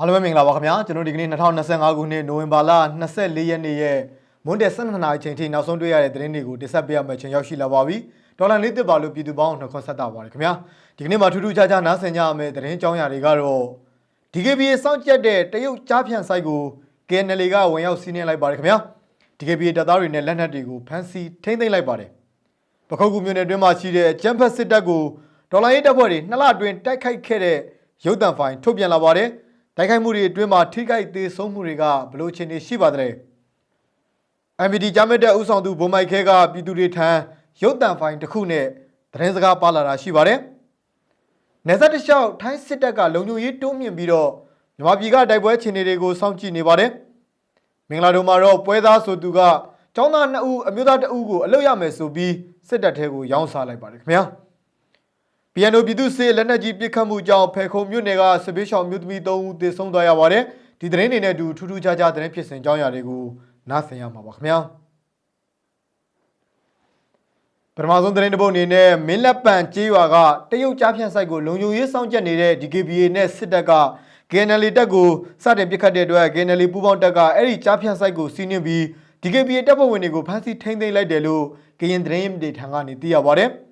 အားလုံးပဲမင်္ဂလာပါခင်ဗျာကျွန်တော်ဒီကနေ့2025ခုနှစ်နိုဝင်ဘာလ24ရက်နေ့ရဲ့မွန်းတဲ့12နာရီချိန်ထိနောက်ဆုံးတွေ့ရတဲ့သတင်းတွေကိုတင်ဆက်ပေးရမယ့်ချိန်ရောက်ရှိလာပါပြီဒေါ်လာလေးတစ်ပါလို့ပြည်သူပေါင်းနှခွန်းဆက်တာပါတယ်ခင်ဗျာဒီကနေ့မှာထူးထူးခြားခြားနားဆင်ကြရမယ့်သတင်းကြောင်းရာတွေကတော့ DKBA စောင့်ကြက်တဲ့တရုတ်ကြားဖြန့်ဆိုင်ကို KNL ကဝင်ရောက်စီးနင်းလိုက်ပါတယ်ခင်ဗျာ DKBA တပ်သားတွေနဲ့လက်နက်တွေကိုဖမ်းဆီးထိန်းသိမ်းလိုက်ပါတယ်ပခုတ်ကူမြို့နယ်အတွင်းမှာရှိတဲ့ကျန်းဖက်စစ်တပ်ကိုဒေါ်လာရေးတပ်ဖွဲ့တွေနှစ်လအတွင်းတိုက်ခိုက်ခဲ့တဲ့ရုပ်တံဖိုင်ထုတ်ပြန်လာပါတယ် တိုက်ခိုက်မှုတွေအတွင်းမှာထိခိုက်သေးဆုံးမှုတွေကဘယ်လိုအခြေအနေရှိပါသလဲ MPD ကြားမြတ်တဲ့ဥဆောင်သူဘုံမိုက်ခဲကပြည်သူတွေထံရုပ်တံဖိုင်တစ်ခုနဲ့သတင်းစကားပါလာတာရှိပါတယ်။နေဆက်တစ်လျှောက်ထိုင်းစစ်တပ်ကလုံခြုံရေးတိုးမြင့်ပြီးတော့မြန်မာပြည်ကတိုက်ပွဲခြေအနေတွေကိုစောင့်ကြည့်နေပါတယ်။မင်္ဂလာတုံမှာတော့ပွဲသားဆိုသူကចောင်းသား2ဦးအမျိုးသား2ဦးကိုအလုတ်ရမယ်ဆိုပြီးစစ်တပ်ထဲကိုရောင်းစားလိုက်ပါတယ်ခင်ဗျာ။ PNO ပြည်သူ့စစ်လက်နက်ကြီးပစ်ခတ်မှုကြောင့်ဖေခုံမြို့နယ်ကစစ်ပေးရှောင်မြို့သမီး3ဦးသေဆုံးသွားရပါတယ်။ဒီသတင်းတွေနဲ့အတူထူးထူးခြားခြားသတင်းဖြစ်စဉ်ကြောင်းရာတွေကိုနားဆင်ရမှာပါခင်ဗျာ။ပထမဆုံးသတင်းတစ်ပုဒ်အနေနဲ့မင်းလက်ပံကျေးရွာကတရုတ်ကြားဖြန့်ဆိုင်ကိုလုံခြုံရေးစောင့်ကြပ်နေတဲ့ DKBA နဲ့စစ်တပ်က KNL တပ်ကိုစတင်ပစ်ခတ်တဲ့အတွက် KNL ပူးပေါင်းတပ်ကအဲ့ဒီကြားဖြန့်ဆိုင်ကိုစီးနင်းပြီး DKBA တပ်ဖွဲ့ဝင်တွေကိုဖမ်းဆီးထိန်းသိမ်းလိုက်တယ်လို့ကရင်သတင်းတွေထံကနေသိရပါတယ်။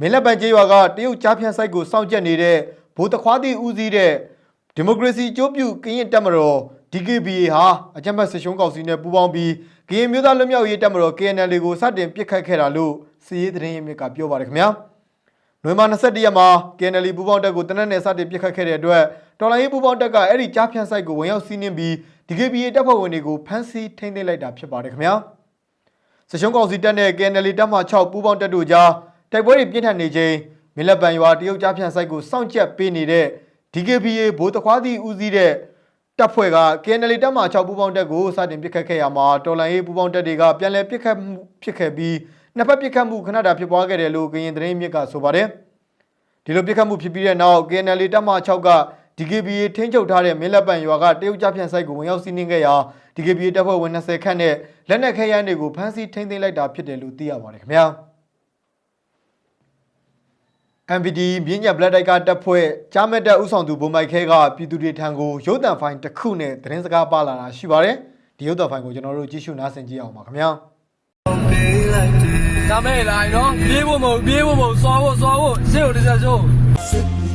မင်းလက်ပံကျေးရွာကတရုတ်ကြားဖြန့်ဆိုင်ကိုစောင့်ကြပ်နေတဲ့ဗိုလ်တခွားတီဦးစီးတဲ့ဒီမိုကရေစီအကျိုးပြုကရင်တပ်မတော် DKBA ဟာအကြမ်းဖက်စစ်ရှုံးကောင်စီနဲ့ပူးပေါင်းပြီးကရင်မျိုးသားလွတ်မြောက်ရေးတပ်မတော် KNL ကိုစတင်ပစ်ခတ်ခဲ့တာလို့စီရေးသတင်းရင်းမြစ်ကပြောပါတယ်ခင်ဗျာ။နိုဝင်ဘာ21ရက်မှာ KNL ပူးပေါင်းတပ်ကိုတနက်နေ့စတင်ပစ်ခတ်ခဲ့တဲ့အတွက်တော်လိုင်းရေးပူးပေါင်းတပ်ကအဲ့ဒီကြားဖြန့်ဆိုင်ကိုဝင်ရောက်စီးနင်းပြီး DKBA တပ်ဖွဲ့ဝင်တွေကိုဖမ်းဆီးထိန်းသိမ်းလိုက်တာဖြစ်ပါတယ်ခင်ဗျာ။စစ်ရှုံးကောင်စီတပ်နဲ့ KNL တပ်မှ6ပူးပေါင်းတပ်တို့ကြား တိုက်ပွဲတွေပြင်းထန်နေချိန်မင်းလက်ပံရွာတရုတ်ကြားဖြန့်ဆိုင်ကိုစောင့်ကြပ်ပေးနေတဲ့ DKBA ဘိုးတခွားသည့်ဦးစီးတဲ့တပ်ဖွဲ့က KNL တပ်မှ6ပူးပေါင်းတပ်ကိုစတင်ပစ်ခတ်ခဲ့ရမှာတော်လန်ရေးပူးပေါင်းတပ်တွေကပြန်လည်ပစ်ခတ်မှုဖြစ်ခဲ့ပြီးနှစ်ဖက်ပစ်ခတ်မှုခဏတာဖြစ်ပွားခဲ့တယ်လို့ကရင်သတင်းမြစ်ကဆိုပါတယ်ဒီလိုပစ်ခတ်မှုဖြစ်ပြီးတဲ့နောက် KNL တပ်မှ6က DKBA ထိန်းချုပ်ထားတဲ့မင်းလက်ပံရွာကတရုတ်ကြားဖြန့်ဆိုင်ကိုဝင်ရောက်စီးနင်းခဲ့ရာ DKBA တပ်ဖွဲ့ဝင်20ခန့်နဲ့လက်နက်ခဲယမ်းတွေကိုဖမ်းဆီးထိန်းသိမ်းလိုက်တာဖြစ်တယ်လို့သိရပါတယ်ခင်ဗျာ MPD မြင်းညက်ဘလက်တိုက်ကတပ်ဖွဲ့ကြားမက်တပ်ဥဆောင်သူဘုံမိုက်ခဲကပြည်သူတွေထံကိုရုပ်တံဖိုင်တစ်ခုနဲ့သတင်းစကားပါလာတာရှိပါတယ်ဒီရုပ်တံဖိုင်ကိုကျွန်တော်တို့ကြည့်ရှုနားဆင်ကြည့်အောင်ပါခင်ဗျာဒါမဲ့လာနော်ပြေးဖို့မဟုတ်ပြေးဖို့မဟုတ်စွာဖို့စွာဖို့ရှေ့ကိုတစ်ချက်ချိုးစစ်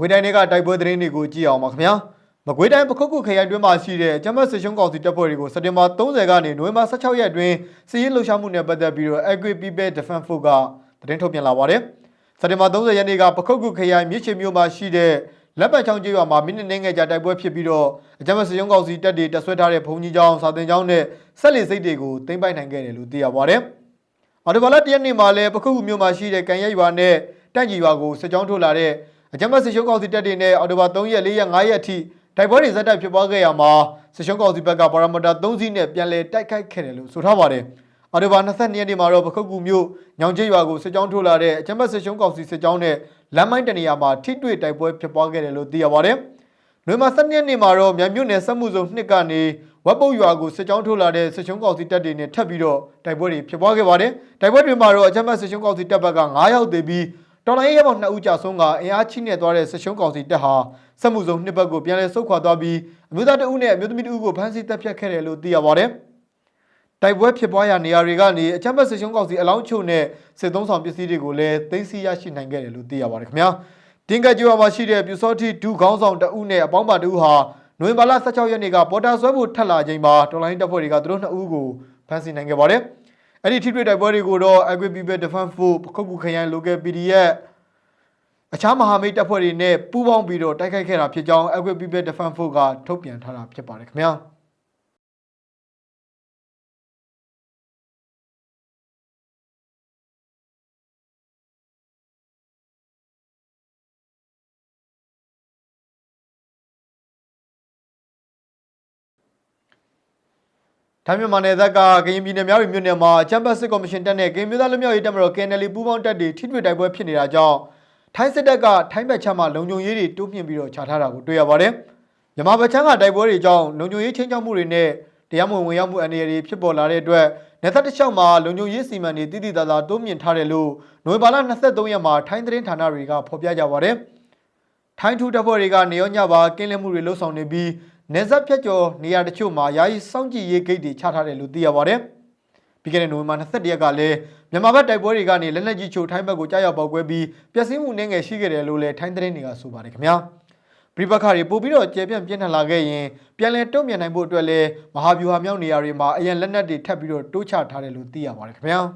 ကွေးတိုင်းတွေကတိုက်ပွဲသတင်းတွေကိုကြည့်အောင်ပါခင်ဗျာမကွေးတိုင်းပခုတ်ခုခရိုင်တွင်းမှာရှိတဲ့ကျမတ်စစ်ရှုံးကောင်စီတပ်ဖွဲ့တွေကိုစက်တင်ဘာ30ကနေနိုဝင်ဘာ16ရက်အတွင်းစစ်ရေးလှုပ်ရှားမှုနဲ့ပတ်သက်ပြီးတော့ Agri People Defense Force ကသတင်းထုတ်ပြန်လာပါတယ်စက်တင်ဘာ30ရက်နေ့ကပခုတ်ခုခရိုင်မြစ်ချေမြို့မှာရှိတဲ့လက်ပတ်ချောင်းကျေးရွာမှာမိနစ်နှင်းငယ်ကြာတိုက်ပွဲဖြစ်ပြီးတော့အကြမ်းဖက်စစ်ရုံးကောင်စီတပ်တွေတပ်ဆွဲထားတဲ့ဘုံကြီးကျောင်းစာတင်ကျောင်းနဲ့ဆက်လက်စိတ်တွေကိုသိမ်းပိုက်နိုင်ခဲ့တယ်လို့သိရပါတယ်။အော်တိုဘာလ၁ရက်နေ့မှာလည်းပခုတ်ခုမြို့မှာရှိတဲ့ကန်ရက်ရွာနဲ့တန့်ကြီးရွာကိုစစ်ကြောင်းထုတ်လာတဲ့ အကြမ်းဖက်စစ်ရုံးကောင်စီတပ်တွေနဲ့အော်တိုဘာ3ရက်4ရက်5ရက်အထိတိုက်ပွဲတွေဇက်တိုက်ဖြစ်ပွားခဲ့ရမှာစစ်ရုံးကောင်စီဘက်ကပါရမီတာ3စီးနဲ့ပြန်လည်တိုက်ခိုက်ခဲ့တယ်လို့ဆိုထားပါတယ်။အော်တိုဘာ22ရက်နေ့မှာတော့ပခုတ်ကူမြို့ညောင်ကျေးရွာကိုစစ်ကြောင်းထုတ်လာတဲ့အကြမ်းဖက်စစ်ရုံးကောင်စီစစ်ကြောင်းနဲ့လမ်းမိုင်းတနေရာမှာထိတွေ့တိုက်ပွဲဖြစ်ပွားခဲ့တယ်လို့သိရပါတယ်။နိုဝင်ဘာ12ရက်နေ့မှာတော့မြန်မြို့နယ်စက်မှုစုံနှစ်ကနေဝက်ပုတ်ရွာကိုစစ်ကြောင်းထုတ်လာတဲ့စစ်ချုံကောင်စီတပ်တွေနဲ့ထပ်ပြီးတော့တိုက်ပွဲတွေဖြစ်ပွားခဲ့ပါတယ်။တိုက်ပွဲတွေမှာတော့အကြမ်းဖက်စစ်ချုံကောင်စီတပ်ဘက်က9ယောက်သေပြီး တော်လိုင်းရဲဘော်2ဦးကြာဆုံးကအင်အားချိနဲ့သွားတဲ့စစ်ချုံကောင်စီတပ်ဟာစက်မှုစုံနှစ်ဘက်ကိုပြန်လည်ဆုတ်ခွာသွားပြီးအမျိုးသားတဦးနဲ့အမျိုးသမီးတဦးကိုဖမ်းဆီးတပ်ဖြတ်ခဲ့တယ်လို့သိရပါတယ်။တိုက်ပွဲဖြစ်ပွားရာနေရာတွေကနေအချမ်းဘတ်စစ်ရှုံးကောင်စီအလောင်းချို့နဲ့စစ်သုံးဆောင်ပစ္စည်းတွေကိုလည်းသိမ်းဆည်းရရှိနိုင်ခဲ့တယ်လို့သိရပါတယ်ခင်ဗျာတင်ကကျွာမှာရှိတဲ့ပြူစောတိဒူခေါင်းဆောင်တအုပ်နဲ့အပေါင်းပါတအုပ်ဟာနိုဝင်ဘာလ16ရက်နေ့ကပေါ်တာဆွဲဖို့ထက်လာချိန်မှာတော်လိုင်းတပ်ဖွဲ့တွေကသူတို့နှစ်ဦးကိုဖမ်းဆီးနိုင်ခဲ့ပါတယ် အဲ့ဒီထိတွေ့တိုက်ပွဲတွေကိုတော့ Agri People Defense Force ပခုတ်ကူခရိုင် Local PDF အခြားမဟာမိတ်တပ်ဖွဲ့တွေနဲ့ပူးပေါင်းပြီးတော့တိုက်ခိုက်ခဲ့တာဖြစ်ကြောင်း Agri People Defense Force ကထုတ်ပြန်ထားတာဖြစ်ပါတယ်ခင်ဗျာ ထိုင်းမြန်မာနယ်သက်ကကရင်ပြည်နယ်များပြည်မြို့နယ်မှာချမ်ပတ်စစ်ကော်မရှင်တက်တဲ့ကရင်မျိုးသားလူမျိုးရေးတပ်မတော် KNL ပူးပေါင်းတပ်တွေထိတွေ့တိုက်ပွဲဖြစ်နေတာကြောင့်ထိုင်းစစ်တပ်ကထိုင်းဘက်ချမ်းမှာလုံခြုံရေးတွေတိုးမြှင့်ပြီးတော့ခြာထားတာကိုတွေ့ရပါတယ်။မြန်မာဘက်ချမ်းကတိုက်ပွဲတွေကြောင့်လုံခြုံရေးချင်းချောက်မှုတွေနဲ့တရားမဝင်ဝင်ရောက်မှုအနေအရေးဖြစ်ပေါ်လာတဲ့အတွက်နယ်သက်တစ်လျှောက်မှာလုံခြုံရေးစီမံတွေတည်တည်သားသားတိုးမြှင့်ထားတယ်လို့နိုဝင်ဘာလ23ရက်မှာထိုင်းသတင်းဌာနတွေကဖော်ပြကြပါတယ်။ထိုင်းထူတပ်ဖွဲ့တွေကနေရောညပါကင်းလင်းမှုတွေလှုပ်ဆောင်နေပြီး နေဆက်ဖြတ်ကျော်နေရာတချို့မှာယာယီစောင့်ကြည့်ရေးဂိတ်တွေချထားတယ်လို့သိရပါတယ်။ပြီးခဲ့တဲ့နိုဝင်ဘာ21ရက်ကလည်းမြန်မာဘက်တိုက်ပွဲတွေကနေလက်နက်ကြီးချိုထိုင်းဘက်ကိုကြားရောက်ပေါက်ကွဲပြီးပျက်စီးမှုနှင်းငယ်ရှိခဲ့တယ်လို့လည်းထိုင်းသတင်းတွေကဆိုပါတယ်ခင်ဗျာ။ပြိပခါတွေပို့ပြီးတော့ကျေပြန့်ပြင်းထန်လာခဲ့ရင်ပြန်လည်တုံ့ပြန်နိုင်ဖို့အတွက်လည်းမဟာဗျူဟာမြောက်နေရာတွေမှာအရင်လက်နက်တွေထပ်ပြီးတော့တိုးချထားတယ်လို့သိရပါတယ်ခင်ဗျာ။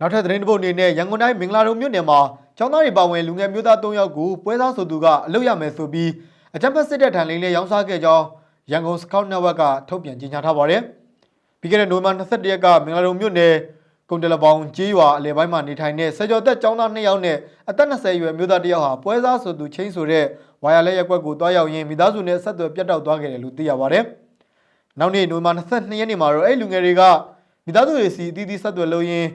နောက်ထပ်သတင်းတစ်ပုဒ်အနေနဲ့ရန်ကုန်တိုင်းမင်္ဂလာတုံမြို့နယ်မှာကျောင်းသားတွေပါဝင်လူငယ်မျိုးသား3ယောက်ကိုပွဲစားဆိုသူကအလုပ်ရမယ်ဆိုပြီး အကြမ်းဖက်စစ်တပ်ထံလိမ့်လေရောင်းစားခဲ့ကြောင်းရန်ကုန်စကောက်နယ်ဝက်ကထုတ်ပြန်ကြေညာထားပါတယ်။ပြီးခဲ့တဲ့နိုဝင်ဘာ22ရက်ကမင်္ဂလာတုံမြို့နယ်ကုန်းတလပေါင်ကျေးရွာအလယ်ပိုင်းမှာနေထိုင်တဲ့ဆယ်ကျော်သက်ကျောင်းသား2ယောက်နဲ့အသက်20အရွယ်မျိုးသား1ယောက်ဟာပွဲစားဆိုသူချင်းဆိုတဲ့ဝါယာလက်ရက်ကွက်ကိုတွားရောက်ရင်းမိသားစုနဲ့ဆက်သွယ်ပြတ်တောက်သွားခဲ့တယ်လို့သိရပါတယ်။နောက်နေ့နိုဝင်ဘာ22ရက်နေ့မှာတော့အဲ့လူငယ်တွေကမိသားစုတွေစီအသီးသီးဆက်သွယ်လို့ရင်း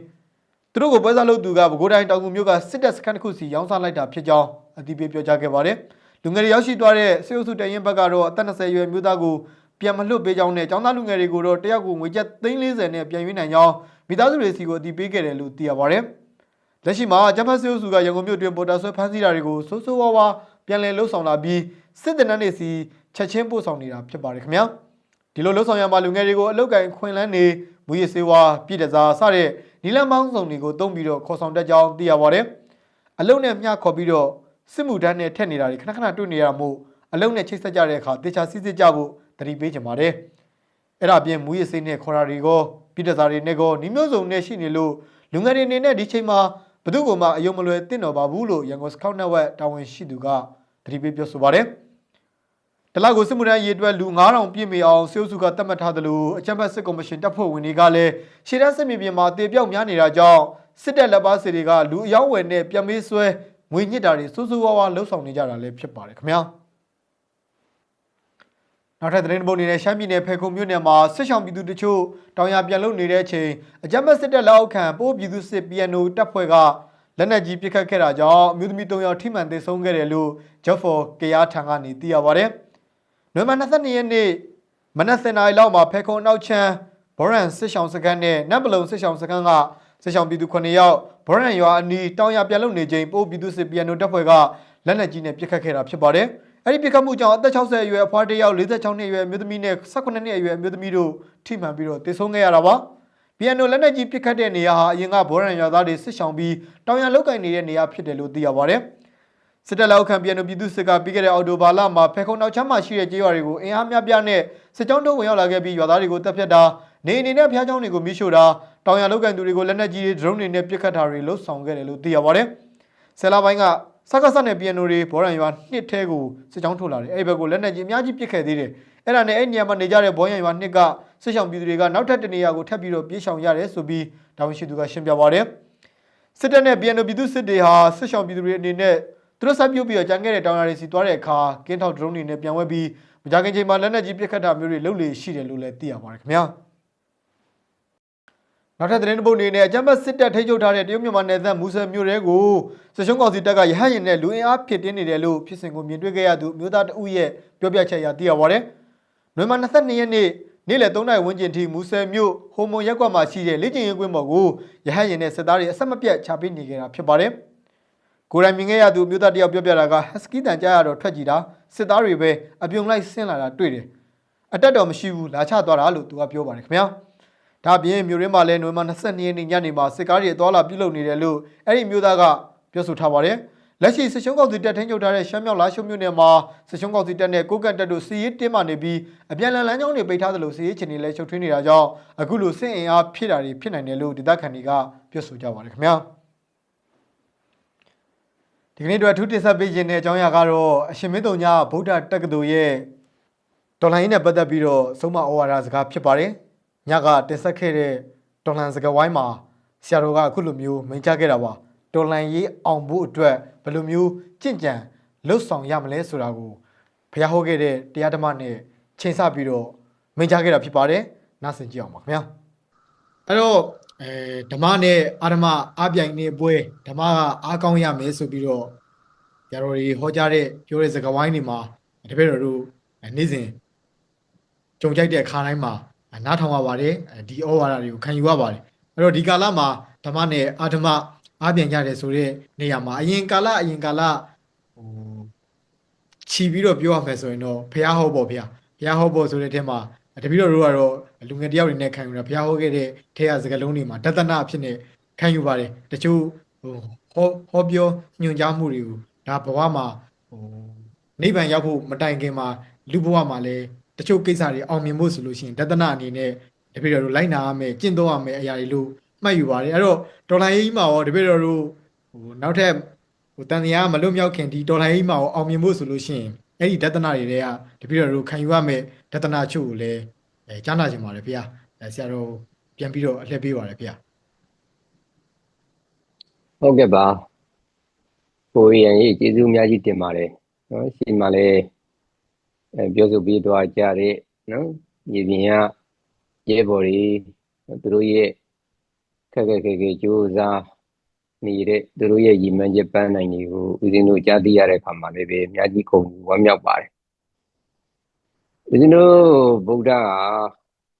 သူတို့ကိုပွဲစားလုပ်သူကပဲခူးတိုင်းတောင်ကူမြို့ကစစ်တပ်စခန်းတစ်ခုစီရောင်းစားလိုက်တာဖြစ်ကြောင်းအတည်ပြုပြောကြားခဲ့ပါတယ်။ လူငယ်တွေရောက်ရှိသွားတဲ့စေအုပ်စုတရင်ဘက်ကတော့အသက်20ရွယ်မျိုးသားကိုပြန်မလွတ်ပေးကြောင်းနဲ့ចောင်းသားလူငယ်တွေကိုတော့တယောက်ကိုငွေကျပ်340နဲ့ပြန်ရွေးနိုင်ကြောင်းမိသားစုတွေစီကိုအတည်ပြုခဲ့တယ်လို့သိရပါတယ်။လက်ရှိမှာဂျမတ်စေအုပ်စုကရန်ကုန်မြို့တွင်ပေါ်တာဆွဲဖမ်းဆီးတာတွေကိုစိုးစိုးဝါးဝါပြန်လည်လှုပ်ဆောင်လာပြီးစစ်တပ်နဲ့နေစီချက်ချင်းပို့ဆောင်နေတာဖြစ်ပါတယ်ခင်ဗျာ။ဒီလိုလှုပ်ဆောင်ရမှာလူငယ်တွေကိုအလုတ်ကင်ခွင်လန်းနေမူရစေဝါပြည်တစားစတဲ့နီလန်ပေါင်းစုံတွေကိုတုံးပြီးတော့ခေါ်ဆောင်တတ်ကြောင်းသိရပါတယ်။အလုတ်နဲ့မျှခေါ်ပြီးတော့ စစ်မှုတန်းနဲ့ထက်နေတာတွေခဏခဏတွေ့နေရမှုအလုတ်နဲ့ချိတ်ဆက်ကြတဲ့အခါတေချာစစ်စစ်ကြဖို့တတိပေးချင်ပါတယ်။အဲ့ဒါအပြင်မူရစေနဲ့ခေါ်တာတွေကိုပြည်တစားတွေနဲ့ကောနီမျိုးစုံနဲ့ရှိနေလို့လူငယ်တွေအနေနဲ့ဒီချိန်မှာဘယ်သူကမှအယုံမလွယ်တင့်တော်ပါဘူးလို့ရန်ကုန်စကောက်နယ်ဝက်တာဝန်ရှိသူကတတိပေးပြောဆိုပါတယ်။တလောက်ကိုစစ်မှုထမ်းရေးအတွက်လူ9000ပြည့်မီအောင်စေုပ်စုကတတ်မှတ်ထားသလိုအကြံဖက်စစ်ကော်မရှင်တပ်ဖွဲ့ဝင်တွေကလည်းရှေ့တန်းစစ်မြေပြင်မှာတေပြောက်များနေတာကြောင့်စစ်တပ်လက်ပါစီတွေကလူအယောက်ဝယ်နဲ့ပြန်မေးဆွဲ ငွေညစ်တာတွေစိုးစိုးဝါးဝါလှုပ်ဆောင်နေကြတာလည်းဖြစ်ပါတယ်ခင်ဗျာနောက်ထပ်သတင်းတစ်ပုဒ်အနေနဲ့ရှမ်းပြည်နယ်ဖေခုံမြို့နယ်မှာစစ်ဆောင်ပြည်သူတချို့တောင်ယာပြန်လုံနေတဲ့အချိန်အကြမ်းဖက်စစ်တပ်လက်အောက်ခံပိုးပြည်သူစစ် PNO တပ်ဖွဲ့ကလက်နက်ကြီးပစ်ခတ်ခဲ့တာကြောင့်အမျိုးသမီး3ယောက်ထိမှန်သေဆုံးခဲ့တယ်လို့ Job for ကရားထံကနေသိရပါတယ်။နိုဝင်ဘာ22ရက်နေ့မနက်7:00နာရီလောက်မှာဖေခုံနောက်ချမ်းဘောရန်စစ်ဆောင်စခန်းနဲ့နတ်ပလုံစစ်ဆောင်စခန်းက စစ်ဆောင်ပြည်သူ9ယောက်ဘောရန်ရွာအနီးတောင်ရပြန်လုံနေချိန်ပိုးပြည်သူစစ်ပြန်တို့တပ်ဖွဲ့ကလက်နက်ကြီးနဲ့ပစ်ခတ်ခဲ့တာဖြစ်ပါတယ်။အဲ့ဒီပစ်ခတ်မှုကြောင့်အသက်60အရွယ်အဖွားတစ်ယောက်46နှစ်အရွယ်အမျိုးသမီးနဲ့18နှစ်အရွယ်အမျိုးသမီးတို့ထိမှန်ပြီးတော့တေဆုံးခဲ့ရတာပါ။ PNO လက်နက်ကြီးပစ်ခတ်တဲ့နေရာဟာအရင်ကဘောရန်ရွာသားတွေစစ်ဆောင်ပြီးတောင်ရလောက်ကင်နေတဲ့နေရာဖြစ်တယ်လို့သိရပါတယ်။စစ်တပ်လက်အောက်ခံပြည်သူပြည်သူစစ်ကပြီးခဲ့တဲ့အော်တိုဘာလမှာဖေခုံနောက်ချမ်းမှာရှိတဲ့ကြေးရွာတွေကိုအင်အားများပြားနဲ့စစ်ကြောင်းတို့ဝင်ရောက်လာခဲ့ပြီးရွာသားတွေကိုတပ်ဖြတ်တာနေအနေနဲ့ဖျားချောင်းတွေကိုမိရှို့တာ တောင်ရလောက်ကန်သူတွေကိုလက်နက်ကြီးတွေဒရုန်းတွေနဲ့ပစ်ခတ်တာတွေလှုပ်ဆောင်ခဲ့တယ်လို့သိရပါတယ်။ဆယ်လပိုင်းကစက္ကစနဲ့ PNO တွေဘောရန်ရွာနှစ်ထဲကိုစစ်ကြောင်းထုတ်လာတယ်အဲ့ဒီဘက်ကိုလက်နက်ကြီးအများကြီးပစ်ခဲ့သေးတယ်။အဲ့ဒါနဲ့အဲ့ဒီနေရာမှာနေကြတဲ့ဘောရန်ရွာနှစ်ကစစ်ဆောင်ပြည်သူတွေကနောက်ထပ်တနေရာကိုထပ်ပြီးတော့ပြေးရှောင်ရတယ်ဆိုပြီးတာဝန်ရှိသူကရှင်းပြပါတယ်။စစ်တပ်နဲ့ BNO ပြည်သူစစ်တွေဟာစစ်ဆောင်ပြည်သူတွေအနေနဲ့သူတို့ဆက်ပြုတ်ပြီးတော့ကြံခဲ့တဲ့တောင်ယာတွေစီသွားတဲ့အခါကင်းထောက်ဒရုန်းတွေနဲ့ပြန်ဝဲပြီးမကြခင်ချိန်မှာလက်နက်ကြီးပစ်ခတ်တာမျိုးတွေလုပ်လေရှိတယ်လို့လည်းသိရပါတယ်ခင်ဗျာ နောက်ထပ်သတင်းတစ်ပုဒ်အနေနဲ့အကြမ်းဖက်စစ်တပ်ထိန်းချုပ်ထားတဲ့တရုတ်မြန်မာနယ်စပ်မူဆယ်မြို့ရဲကိုစစ်ရှုံးကောင်စီတပ်ကရဟတ်ရင်နဲ့လူအင်အားဖြစ်တင်းနေတယ်လို့ဖြစ်စဉ်ကိုမြင်တွေ့ခဲ့ရသူမျိုးသားတဦးရဲ့ပြောပြချက်အရသိရပါတယ်နိုဝင်ဘာ22ရက်နေ့နေ့လယ်3နာရီဝန်းကျင်ထိမူဆယ်မြို့ဟိုမွန်ရက်ကွက်မှာရှိတဲ့လေ့ကျင့်ရေးကွင်းပေါ်ကိုရဟတ်ရင်နဲ့စစ်သားတွေအဆက်မပြတ်ချပေးနေကြတာဖြစ်ပါတယ်။ကိုယ်တိုင်မြင်ခဲ့ရသူမျိုးသားတယောက်ပြောပြတာကဟက်စကီတန်ကြားရတော့ထွက်ကြည့်တာစစ်သားတွေပဲအပြုံလိုက်ဆင်းလာတာတွေ့တယ်။အတက်တော်မရှိဘူးလာချသွားတာလို့သူကပြောပါတယ်ခင်ဗျာ။ ဒါ့အပြင်မြို့ရင်းမှာလည်းနိုဝင်ဘာ22ရက်နေ့ညနေမှာစစ်ကားတွေအသွားလာပြုလုပ်နေတယ်လို့အဲ့ဒီမျိုးသားကပြောဆိုထားပါတယ်။လက်ရှိစစ်ရှုံးကောင်စီတပ်ထင်းချုပ်ထားတဲ့ရှမ်းမြောက်လာရှုံမြို့နယ်မှာစစ်ရှုံးကောင်စီတပ်နဲ့ကိုကန့်တပ်တို့စီရေးတင်းမာနေပြီးအပြန်လန်လမ်းကြောင်းတွေပိတ်ထားသလိုစီရေးချင်တွေလည်းချုပ်ထွင်းနေတာကြောင့်အခုလိုစစ်အင်အားဖြစ်တာတွေဖြစ်နိုင်တယ်လို့ဒေသခံတွေကပြောဆိုကြပါတယ်ခင်ဗျာဒီကနေ့တော့အထူးတင်ဆက်ပေးခြင်းတဲ့အကြောင်းအရာကတော့အရှင်မင်းတုံညဗုဒ္ဓတက္ကသိုလ်ရဲ့တော်လိုင်းနဲ့ပတ်သက်ပြီးတော့ဆုံးမဩဝါဒစကားဖြစ်ပါတယ် ညကတင်ဆက်ခဲ့တဲ့တော်လန်စကားဝိုင်းမှာဆရာတော်ကအခုလိုမျိုးမိန့်ကြားခဲ့တာပါတော်လန်ရေးအောင်ဖို့အတွက်ဘယ်လိုမျိုးကြင့်ကြံလှုပ်ဆောင်ရမလဲဆိုတာကိုဘုရားဟောခဲ့တဲ့တရားဓမ္မနဲ့ချိန်ဆပြီးတော့မိန့်ကြားခဲ့တာဖြစ်ပါတယ်နားဆင်ကြည့်အောင်ပါခင်ဗျာအဲ့တော့အဲဓမ္မနဲ့အာဓမ္မအပြိုင်နေပွဲဓမ္မကအားကောင်းရမယ်ဆိုပြီးတော့ဆရာတော်တွေဟောကြားတဲ့ပြောတဲ့စကားဝိုင်းတွေမှာတပည့်တော်တို့အဲနေ့စဉ်ကြုံကြိုက်တဲ့အခါတိုင်းမှာ နားထောင်ရပါတယ်အဲဒီဩဝါဒတွေကိုခံယူရပါတယ်အဲ့တော့ဒီကာလမှာဓမ္မနဲ့အာဓမ္မအားပြန်ကြတယ်ဆိုတဲ့နေရာမှာအရင်ကာလအရင်ကာလဟိုခြီးပြီးတော့ပြောရမယ်ဆိုရင်တော့ဖះဟောပေါ့ဗျာဖះဟောပေါ့ဆိုတဲ့အထက်မှာတပည့်တော်တို့ကတော့လူငယ်တယောက်တွေနဲ့ခံယူတာဖះဟောခဲ့တဲ့ထဲရစကလုံးတွေမှာတသနာအဖြစ်နဲ့ခံယူပါတယ်တချို့ဟိုဟောဟောပြောညွှန်ကြားမှုတွေကိုဒါဘဝမှာဟိုနိဗ္ဗာန်ရောက်ဖို့မတိုင်ခင်မှာလူဘဝမှာလည်း တချို့ကိစ္စတွေအောင်မြင်ဖို့ဆိုလို့ရှိရင်တသနာအနေနဲ့တပည့်တော်တို့လိုက်နာရမယ်ကျင့်သုံးရမယ်အရာတွေလို့မှတ်ယူပါတယ်အဲ့တော့တော်လိုင်းကြီးမှာရောတပည့်တော်တို့ဟိုနောက်ထပ်ဟိုတန်တရားမလွတ်မြောက်ခင်ဒီတော်လိုင်းကြီးမှာရောအောင်မြင်ဖို့ဆိုလို့ရှိရင်အဲ့ဒီဒသနာတွေတွေကတပည့်တော်တို့ခံယူရမယ်ဒသနာချုပ်ကိုလည်းအဲကြားနာချင်ပါတယ်ဖေ။အဲဆရာတော်ပြန်ပြီးတော့အလှည့်ပေးပါတယ်ဖေ။ဟုတ်ကဲ့ပါကိုရန်ကြီးကျေးဇူးအများကြီးတင်ပါတယ်နော်ရှင်မလည်းအဲ ပြောဆိုပြီးတော့ကြတဲ့နော်ညီပြင်ကရဲဘော်တွေသူတို့ရဲ့ခက်ခက်ခဲခဲကြိုးစားနေတဲ့သူတို့ရဲ့ရည်မှန်းချက်ပန်းနိုင်တွေကိုဦးဇင်းတို့ကြားသိရတဲ့အခါမှာလည်းပဲအများကြီးခုံဝမ်းမြောက်ပါတယ်ဦးဇင်းတို့ဗုဒ္ဓက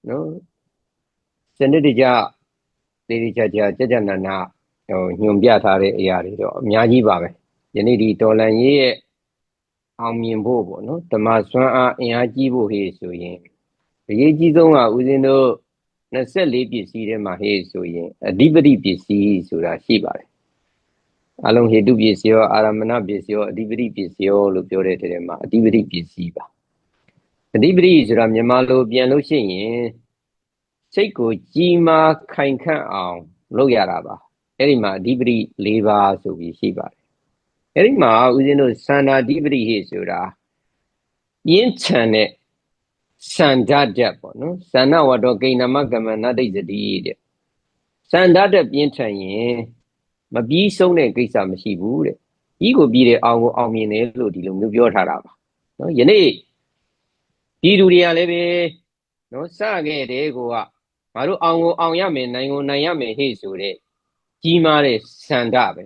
နော်စနစ်တကျသေသေးချာချာကြကြနာနာဟိုညွန်ပြထားတဲ့အရာတွေတော့အများကြီးပါပဲယနေ့ဒီတော်လန်ရေးရဲ့ အောင်မြင်ဖို့ပေါ့နော်ဓမ္မစွမ်းအားအင်အားကြီးဖို့ဟေ့ဆိုရင်အရေးကြီးဆုံးကဦးဇင်းတို့24ပစ္စည်းထဲမှာဟေ့ဆိုရင်အဓိပတိပစ္စည်းဆိုတာရှိပါတယ်အလုံးဟေတုပစ္စည်းရောအာရမဏပစ္စည်းရောအဓိပတိပစ္စည်းရောလို့ပြောတဲ့တဲ့မှာအဓိပတိပစ္စည်းပါအဓိပတိဆိုတာမြန်မာလိုပြန်လို့ရှိရင်စိတ်ကိုကြီးမားခိုင်ခန့်အောင် လုပ်ရတာပါအဲ့ဒီမှာအဓိပတိ၄ပါးဆိုပြီးရှိပါတယ် အဲ့ဒီမှာဦးဇင်းတို့သန္တာအဓိပတိဟိဆိုတာပြင်းထန်တဲ့သန္ဓာတက်ပေါ့နော်သန္နဝတ္တောကိဏ္ဏမကမ္မနတိစတိတဲ့သန္ဓာတက်ပြင်းထန်ရင်မပြီးဆုံးတဲ့ကိစ္စမရှိဘူးတဲ့ကြီးကိုပြီးတဲ့အောင်ကိုအောင်မြင်တယ်လို့ဒီလိုမျိုးပြောထားတာပါနော်ယနေ့ဒီလူတွေကလည်းပဲနော်စခဲ့တဲ့ကိုကငါတို့အောင်ကိုအောင်ရမယ်နိုင်ကိုနိုင်ရမယ်ဟေ့ဆိုတဲ့ကြီးမားတဲ့ဆန္ဒပဲ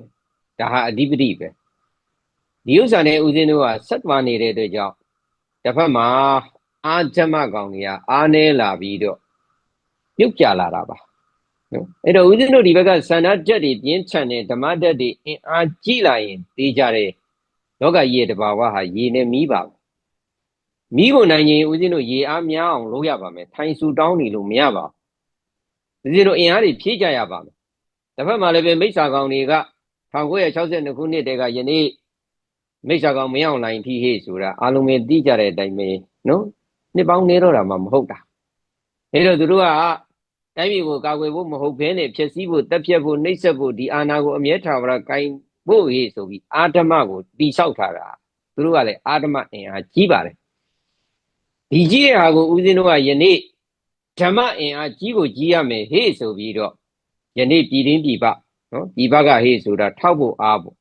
ဒါဟာအဓိပတိပဲ ဒီဥစ္စာနဲ့ဦးဇင်းတို့ကဆက်သွားနေတဲ့အတွက်ကြောင့်တစ်ဖက်မှာအာဇမကောင်တွေကအားနေလာပြီးတော့ပြုတ်ကြလာတာပါနော်အဲ့တော့ဦးဇင်းတို့ဒီဘက်ကဆန္ဒတက်တွေပြင်းထန်တဲ့ဓမ္မတက်တွေအင်အားကြီးလာရင်တေးကြတဲ့လောကကြီးရဲ့တဘာဝဟာရေနဲ့မီးပါမီးကိုနိုင်ရင်ဦးဇင်းတို့ရေအားများအောင်လုပ်ရပါမယ်ထိုင်ဆူတောင်းနေလို့မရပါဘူးဦးဇင်းတို့အင်အားတွေဖြည့်ကြရပါမယ်တစ်ဖက်မှာလည်းပဲမိစ္ဆာကောင်တွေက1962ခုနှစ်တည်းကယနေ့ မိစ္ဆာကောင်မင်းအောင်လိုင်းထိဟေ့ဆိုတာအလုံးပဲသိကြတဲ့အတိုင်းပဲနော်နှစ်ပေါင်းနေတော့တာမှမဟုတ်တာအဲတော့သူတို့ကတိုင်းပြည်ကိုကာကွယ်ဖို့မဟုတ်ဘဲနဲ့ဖျက်ဆီးဖို့တက်ပြက်ဖို့နှိပ်စက်ဖို့ဒီအာဏာကိုအမြဲထားပါကင်ဖို့ဟေ့ဆိုပြီးအာဓမကိုတိဆောက်ထားတာသူတို့ကလည်းအာဓမအင်အားကြီးပါတယ်ဒီကြီးတဲ့ဟာကိုဦးဇင်းတို့ကယနေ့ဓမ္မအင်အားကြီးကိုကြီးရမယ်ဟေ့ဆိုပြီးတော့ယနေ့ပြည်ရင်းပြည်ပနော်ပြည်ပကဟေ့ဆိုတာထောက်ဖို့အားပေါ့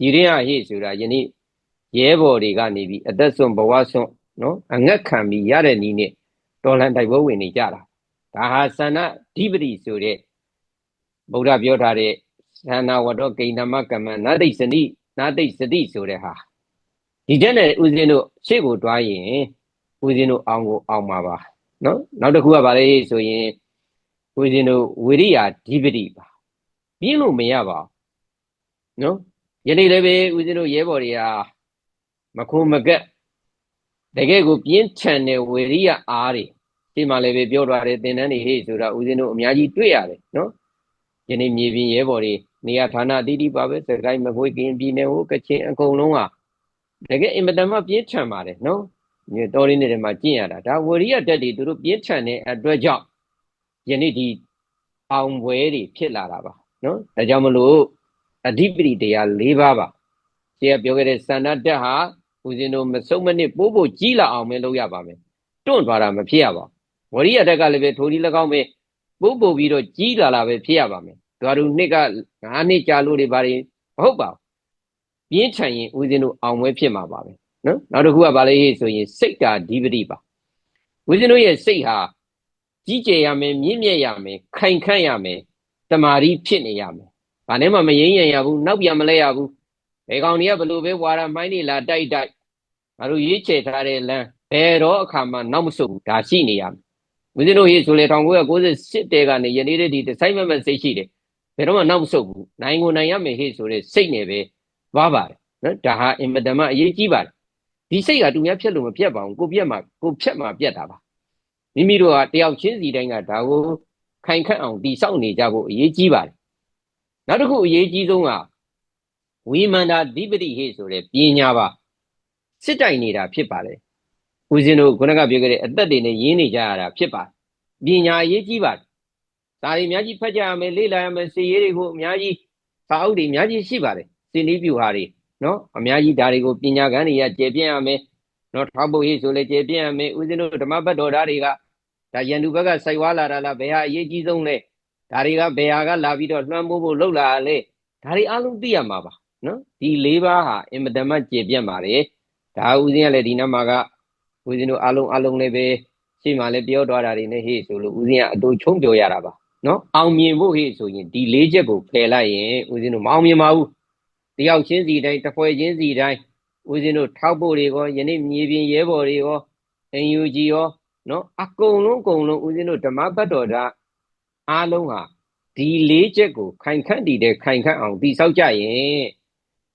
ပြည်ရင်းကဟေ့ဆိုတာယနေ့ရဲဘော်တွေကနေပြီးအသက်ဆုံးဘဝဆုံးနော်အငတ်ခံပြီးရတဲ့နီးနဲ့တော်လန်တိုက်ပွဲဝင်နေကြတာဒါဟာသန္နဓိပတိဆိုတဲ့ဗုဒ္ဓပြောထားတဲ့သန္နာဝတ္တောဂိဏ္ဓမကမ္မနာတိစနိနာတိစတိဆိုတဲ့ဟာဒီတဲ့နဲ့ဦးဇင်းတို့ရှေ့ကိုတွားရင်ဦးဇင်းတို့အောင်ကိုအောင်ပါပါနော်နောက်တစ်ခုကဗါလေဆိုရင်ဦးဇင်းတို့ဝိရိယဓိပတိပါပြင်းလို့မရပါဘူးနော် ယနေ့လည်းပဲဦးဇင်းတို့ရဲဘော်တွေဟာမခိုးမကက်တကယ်ကိုပြင်းထန်တဲ့ဝိရိယအားတွေဒီမှာလည်းပဲပြောထားတယ်သင်တန်းတွေဟေ့ဆိုတာဦးဇင်းတို့အများကြီးတွေ့ရတယ်နော်ယနေ့မြေပြင်ရဲဘော်တွေနေရာဌာနအသီးသီးပါပဲစကိုင်းမကွေးကင်းပြည်နယ်ဟိုကချင်အကုန်လုံးဟာတကယ်အင်မတန်မှပြင်းထန်ပါတယ်နော်မြေတော်ရင်းတွေမှာကျင့်ရတာဒါဝိရိယတက်တွေသူတို့ပြင်းထန်တဲ့အတွက်ကြောင့်ယနေ့ဒီအောင်ပွဲတွေဖြစ်လာတာပါနော်ဒါကြောင့်မလို့ အဓိပတိတရား၄ပါးပါဆရာပြောခဲ့တဲ့စန္ဒတက်ဟာဦးဇင်းတို့မစုံမနစ်ပိုးဖို့ကြီးလာအောင်ပဲလုပ်ရပါမယ်တွန့်သွားတာမဖြစ်ရပါဘူးဝရိယတက်ကလည်းပဲထိုဒီ၎င်းပဲပိုးပို့ပြီးတော့ကြီးလာလာပဲဖြစ်ရပါမယ်ဓာတုနှစ်က9နှစ်ကြာလို့တွေပါရင်မဟုတ်ပါဘူးပြင်းထန်ရင်ဦးဇင်းတို့အောင်ပွဲဖြစ်မှာပါပဲနော်နောက်တစ်ခုကဗာလေဆိုရင်စိတ်ဓာဓိပတိပါဦးဇင်းတို့ရဲ့စိတ်ဟာကြီးကျယ်ရမယ်မြင့်မြတ်ရမယ်ခိုင်ခန့်ရမယ်တမာရီဖြစ်နေရမယ် ဘာနဲ့မှမရင်းရရဘူးနောက်ပြန်မလဲရဘူးဘယ်ကောင်တွေကဘလို့ပဲဝါရမိုင်းနေလာတိုက်တိုက်ငါတို့ရွေးချယ်ထားတဲ့လမ်းဘယ်တော့အခါမှနောက်မဆုတ်ဘူးဒါရှိနေရမယ်ဦးဇင်းတို့ရေးဆိုလေ1998တဲကနေယနေ့တည်းဒီဒီဆိုင်မမစိတ်ရှိတယ်ဘယ်တော့မှနောက်မဆုတ်ဘူးနိုင်ကိုနိုင်ရမယ်ဟေ့ဆိုတဲ့စိတ်နဲ့ပဲသွားပါတယ်နော်ဒါဟာအင်မတန်မှအရေးကြီးပါတယ်ဒီစိတ်ကသူများဖြတ်လို့မဖြတ်ပါဘူးကိုပြက်မှာကိုဖြတ်မှာပြက်တာပါမိမိတို့ကတယောက်ချင်းစီတိုင်းကဒါကိုခိုင်ခန့်အောင်တည်ဆောက်နေကြဖို့အရေးကြီးပါတယ် နောက်တစ်ခုအရေးကြီးဆုံးကဝိမန္တာဓိပတိဟေ့ဆိုတဲ့ပညာပါစစ်တိုင်နေတာဖြစ်ပါတယ်ဦးဇင်းတို့ခုနကပြောခဲ့တဲ့အသက်တွေနဲ့ရင်းနေကြရတာဖြစ်ပါတယ်ပညာအရေးကြီးပါတယ်ဒါတွေအများကြီးဖတ်ကြရမယ်လေ့လာရမယ်စီရေးတွေကိုအများကြီးစာအုပ်တွေအများကြီးရှိပါတယ်စီနီးပြူဟာတွေနော်အများကြီးဒါတွေကိုပညာကန်းတွေကကျေပြန့်ရမယ်နော်ထောက်ဖို့ဟေ့ဆိုလဲကျေပြန့်ရမယ်ဦးဇင်းတို့ဓမ္မဘတ်တော်ဓာတ်တွေကဒါရန်သူဘက်ကစိုက်ဝါလာတာလားဘယ်ဟာအရေးကြီးဆုံးလဲ ဒါတွေကဘယ်ဟာကလာပြီးတော့လွှမ်းမိုးဖို့လှုပ်လာလဲဒါတွေအလုံးသိရမှာပါနော်ဒီ၄ပါးဟာအင်မတန်မှကျေပြန့်ပါတယ်ဒါဦးဇင်းကလည်းဒီနမှာကဦးဇင်းတို့အလုံးအလုံးလည်းပဲရှေ့မှာလည်းပြောသွားတာတွေနဲ့ဟေ့ဆိုလို့ဦးဇင်းကအတူချုံပြောရတာပါနော်အောင်မြင်ဖို့ဟေ့ဆိုရင်ဒီ၄ချက်ကိုဖယ်လိုက်ရင်ဦးဇင်းတို့မအောင်မြင်ပါဘူးတယောက်ချင်းစီတိုင်းတစ်ဖွဲ့ချင်းစီတိုင်းဦးဇင်းတို့ထောက်ဖို့တွေရောယနေ့မြေပြင်ရဲဘော်တွေရော NUG ရောနော်အကုန်လုံးအကုန်လုံးဦးဇင်းတို့ဓမ္မဘတ်တော်ဒါ အားလုံးဟာဒီ၄ချက်ကိုခိုင်ခန့်တည်တဲ့ခိုင်ခန့်အောင်တည်ဆောက်ကြရင်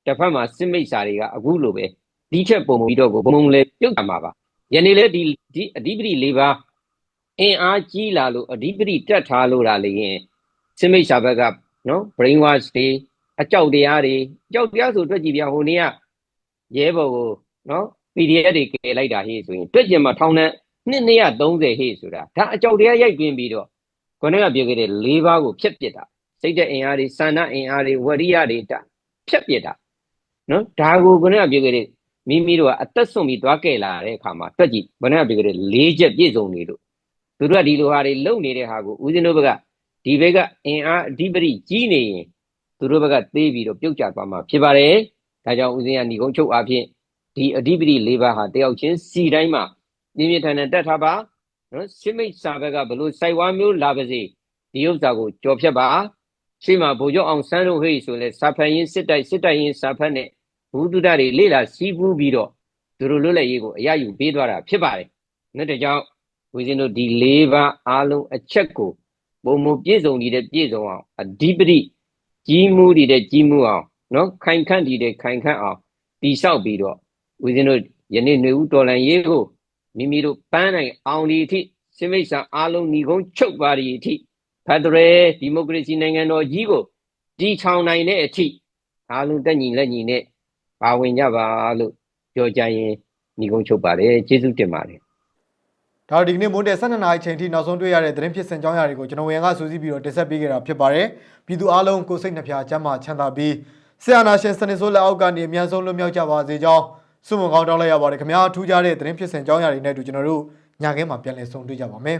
တစ်ဖက်မှာစစ်မိတ်စာတွေကအခုလိုပဲဒီချက်ပုံပြီးတော့ကိုဘုံဘုံလေးပြုတ်ကြမှာပါယနေ့လေဒီဒီအဓိပတိ၄ပါးအင်အားကြီးလာလို့အဓိပတိတက်ထားလို့လာလေရင်စစ်မိတ်စာဘက်ကနော် brain wash တွေအကြောက်တရားတွေအကြောက်တရားဆိုအတွက်ကြည့်ပြဟိုနေ့ကရဲဘော်ကိုနော် PDF တွေကယ်လိုက်တာဟေ့ဆိုရင်တွက်ကျင်မှာထောင်းတဲ့နှစ်230ဟေ့ဆိုတာဒါအကြောက်တရားရိုက်တွင်းပြီးတော့ ခေါင်းကပြောခဲ့တဲ့၄ပါးကိုဖျက်ပစ်တာစိတ်တဲ့အင်အားတွေစာနာအင်အားတွေဝရိယတွေတာဖျက်ပစ်တာနော်ဒါကိုခေါင်းကပြောခဲ့တဲ့မိမိတို့ကအသက်ဆုံးပြီးသွားကဲလာတဲ့အခါမှာတွက်ကြည့်ခေါင်းကပြောခဲ့တဲ့၄ချက်ပြည့်စုံနေလို့သူတို့ကဒီလိုဟာတွေလုံနေတဲ့ဟာကိုဦးဇင်းတို့ဘက်ကဒီဘက်ကအင်အားအဓိပတိကြီးနေရင်သူတို့ဘက်ကသေးပြီးတော့ပြုတ်ကျသွားမှာဖြစ်ပါတယ်ဒါကြောင့်ဦးဇင်းကညီကုန်းချုပ်အဖြစ်ဒီအဓိပတိ၄ပါးဟာတယောက်ချင်းစီတိုင်းမှာပြင်းပြထန်ထန်တက်ထားပါ နော်ရှင်းမိတ်စာဘက်ကဘလို့စိုက်ဝါမျိုးလာပါစေဒီဥစ္စာကိုကြော်ဖြတ်ပါရှေ့မှာဗိုလ်ချုပ်အောင်ဆန်းတို့ဟိတ်ဆိုလဲစာဖတ်ရင်စစ်တိုက်စစ်တိုက်ရင်စာဖတ်နဲ့ဘုဒ္ဓတာတွေလေ့လာစီးပူးပြီးတော့သူတို့လွတ်လပ်ရေးကိုအရယူပေးသွားတာဖြစ်ပါတယ်နော်ဒါကြောင့်ဝိဇင်းတို့ဒီ၄ပါးအားလုံးအချက်ကိုပုံမပြည့်စုံနေတဲ့ပြည့်စုံအောင်အဓိပတိကြီးမှုတည်တဲ့ကြီးမှုအောင်နော်ခိုင်ခန့်တည်တဲ့ခိုင်ခန့်အောင်တိဆောက်ပြီးတော့ဦးဇင်းတို့ယနေ့ຫນွေဦးတော်လန်ရေးကို မိမိတို့ပန်းနိုင်အောင်ဒီအထိစိမိတ်ဆန်အားလုံးညီကုန်းချုပ်ပါဒီအထိဖက်ဒရယ်ဒီမိုကရေစီနိုင်ငံတော်ကြီးကိုတည်ထောင်နိုင်တဲ့အထိအားလုံးတက်ညီလက်ညီနဲ့ပါဝင်ကြပါလို့ပြောကြရင်ညီကုန်းချုပ်ပါတယ်ကျေးဇူးတင်ပါတယ်ဒါဒီကနေ့မွန်းတဲ့12နာရီချိန်ထိနောက်ဆုံးတွေ့ရတဲ့သတင်းဖြစ်စဉ်ကြောင်းရာတွေကိုကျွန်တော်ဝင်ကစူးစီးပြီးတော့တင်ဆက်ပေးခဲ့တာဖြစ်ပါတယ်ပြည်သူအားလုံးကိုယ်စိတ်နှဖျားစမ်းမချမ်းသာပြီးဆရာနာရှင်စနစ်ဆိုးလက်အောက်ကနေအများဆုံးလွတ်မြောက်ကြပါစေကြောင်း ဆုမွန်ကောင်းတောင်းလိုက်ရပါတယ်ခင်ဗျာထူးခြားတဲ့သတင်းဖြစ်စဉ်ကြောင်းရာတွေနဲ့အတူကျွန်တော်တို့ညခင်းမှာပြန်လည်ဆုံတွေ့ကြပါမယ်